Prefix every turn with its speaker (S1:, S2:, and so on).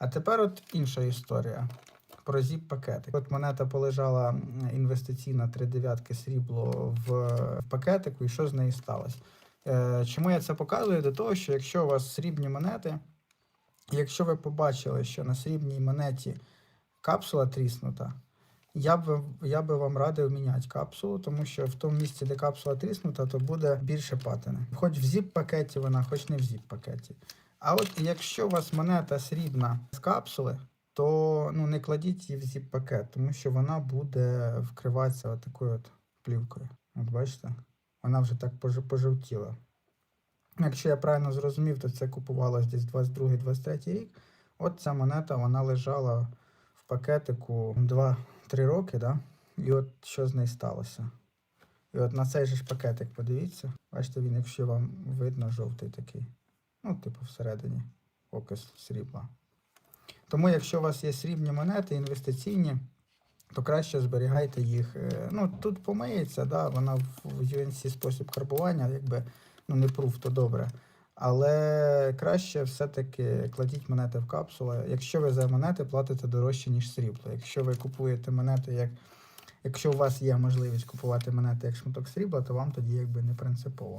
S1: А тепер от інша історія про зіп пакетик. От монета полежала інвестиційна 3 дев'ятки срібло в, пакетику, і що з нею сталося? Е, чому я це показую? До того, що якщо у вас срібні монети, якщо ви побачили, що на срібній монеті капсула тріснута, я б, я би вам радив міняти капсулу, тому що в тому місці, де капсула тріснута, то буде більше патини. Хоч в зіп-пакеті вона, хоч не в зіп-пакеті. А от якщо у вас монета срібна з капсули, то ну, не кладіть її в зіп-пакет, тому що вона буде вкриватися такою от плівкою. От бачите? Вона вже так пожовтіла. Якщо я правильно зрозумів, то це купувалось десь 22-23 рік. От ця монета вона лежала в пакетику 2-3 роки, да? і от що з нею сталося. І от на цей же ж пакетик подивіться. Бачите, він, якщо вам видно, жовтий такий. Ну, типу, всередині окис срібла. Тому, якщо у вас є срібні монети інвестиційні, то краще зберігайте їх. Е, Ну, тут помиється, да, вона в UNC спосіб карбування, якби ну, не пруф, то добре. Але краще все-таки кладіть монети в капсули. Якщо ви за монети платите дорожче, ніж срібло. Якщо ви купуєте монети як. Якщо у вас є можливість купувати монети як шматок срібла, то вам тоді якби не принципово.